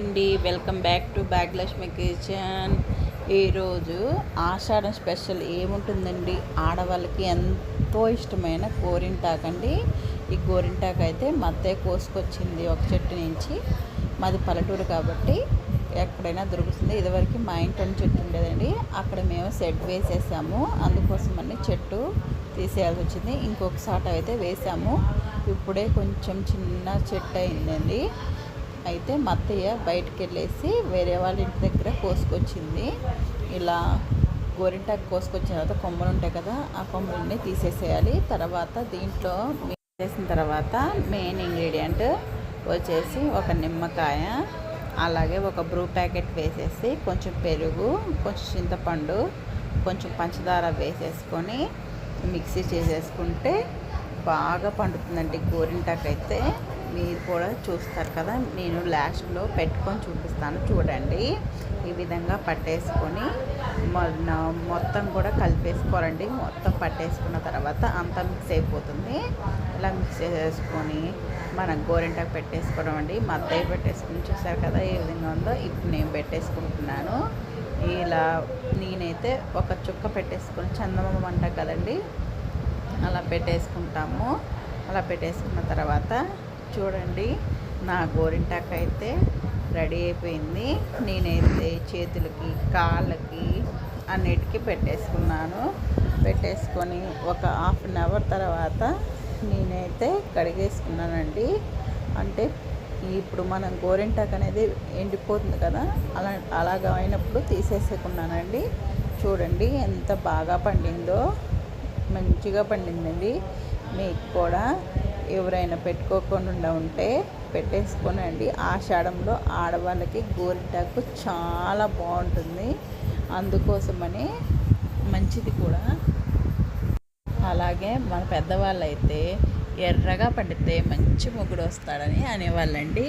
అండి. Welcome back to Bhagyalakshmi kitchen. ఈరోజు ఆషాఢం special ఏముంటుందండి? ఆడవాళ్ళకి ఎంతో ఇష్టమైన గోరింటాకు అండి ఈ గోరింటాకు అయితే మధ్య కోసుకొచ్చింది ఒక చెట్టు నుంచి. మాది పల్లెటూరు కాబట్టి ఎక్కడైనా దొరుకుతుంది. ఇదివరకు మా ఇంట్లో చెట్టు ఉండేదండి. అక్కడ మేము సెట్ వేసేసాము. అందుకోసమని చెట్టు తీసేయాల్సి వచ్చింది. ఇంకొక సాట అయితే వేసాము. ఇప్పుడే కొంచెం చిన్న చెట్టు అయిందండి. అయితే మా అత్తయ్య బయటికి వెళ్ళేసి వేరే వాళ్ళ ఇంటి దగ్గర కోసుకొచ్చింది. ఇలా గోరింటాకు కోసుకొచ్చిన తర్వాత కొమ్మలు ఉంటాయి కదా ఆ కొమ్మలన్నీ తీసేసేయాలి. తర్వాత దీంట్లో చేసిన తర్వాత మెయిన్ ఇంగ్రీడియంట్ వచ్చేసి ఒక నిమ్మకాయ అలాగే ఒక బ్రూ ప్యాకెట్ వేసేసి కొంచెం పెరుగు కొంచెం చింతపండు కొంచెం పంచదార వేసేసుకొని మిక్సీ చేసేసుకుంటే బాగా పండుతుందండి గోరింటాకు అయితే మీరు కూడా చూస్తారు కదా నేను లాస్ట్లో పెట్టుకొని చూపిస్తాను చూడండి. ఈ విధంగా పట్టేసుకొని మొత్తం కూడా కలిపేసుకోరండి మొత్తం పట్టేసుకున్న తర్వాత అంతా మిక్స్ అయిపోతుంది. ఇలా మిక్స్ చేసుకొని మనం గోరింటాకు పెట్టేసుకోవడం అండి. మద్దయి పెట్టేసుకుని చూసారు కదా ఏ విధంగా ఉందో? ఇప్పుడు నేను పెట్టేసుకుంటున్నాను. ఇలా నేనైతే ఒక చుక్క పెట్టేసుకొని చందమామ అంట కదండి అలా పెట్టేసుకుంటాము. అలా పెట్టేసుకున్న తర్వాత చూడండి నా గోరింటాకు అయితే రెడీ అయిపోయింది. నేనైతే చేతులకి కాళ్ళకి అన్నిటికీ పెట్టేసుకున్నాను. పెట్టేసుకొని ఒక హాఫ్ అన్ అవర్ తర్వాత నేనైతే కడిగేసుకున్నానండి. అంటే ఇప్పుడు మనం గోరింటాకు అనేది ఎండిపోతుంది కదా అలా అలాగా అయినప్పుడు తీసేసుకున్నానండి. చూడండి ఎంత బాగా పండిందో మంచిగా పండిందండి. మీకు కూడా ఎవరైనా పెట్టుకోకుండా ఉంటే పెట్టేసుకోనండి. ఆషాఢంలో ఆడవాళ్ళకి గోరింటాకు చాలా బాగుంటుంది. అందుకోసమని మంచిది కూడా. అలాగే మన పెద్దవాళ్ళు అయితే ఎర్రగా పండితే మంచి మొగుడు వస్తాడని అనేవాళ్ళండి.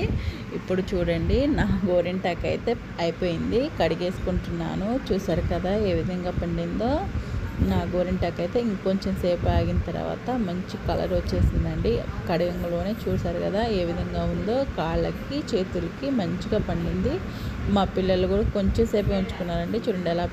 ఇప్పుడు చూడండి నా గోరింటాకు అయితే అయిపోయింది. కడిగేసుకుంటున్నాను. చూసారు కదా ఏ విధంగా పండిందో. నా గోరింటాకు అయితే ఇంకొంచెం సేపు ఆగిన తర్వాత మంచి కలర్ వచ్చేసిందండి. కడియంలోనే చూసారు కదా ఏ విధంగా ఉందో కాళ్ళకి చేతులకి మంచిగా పండింది. మా పిల్లలు కూడా కొంచెం సేపు ఉంచుకున్నారండి. చూడండి ఎలా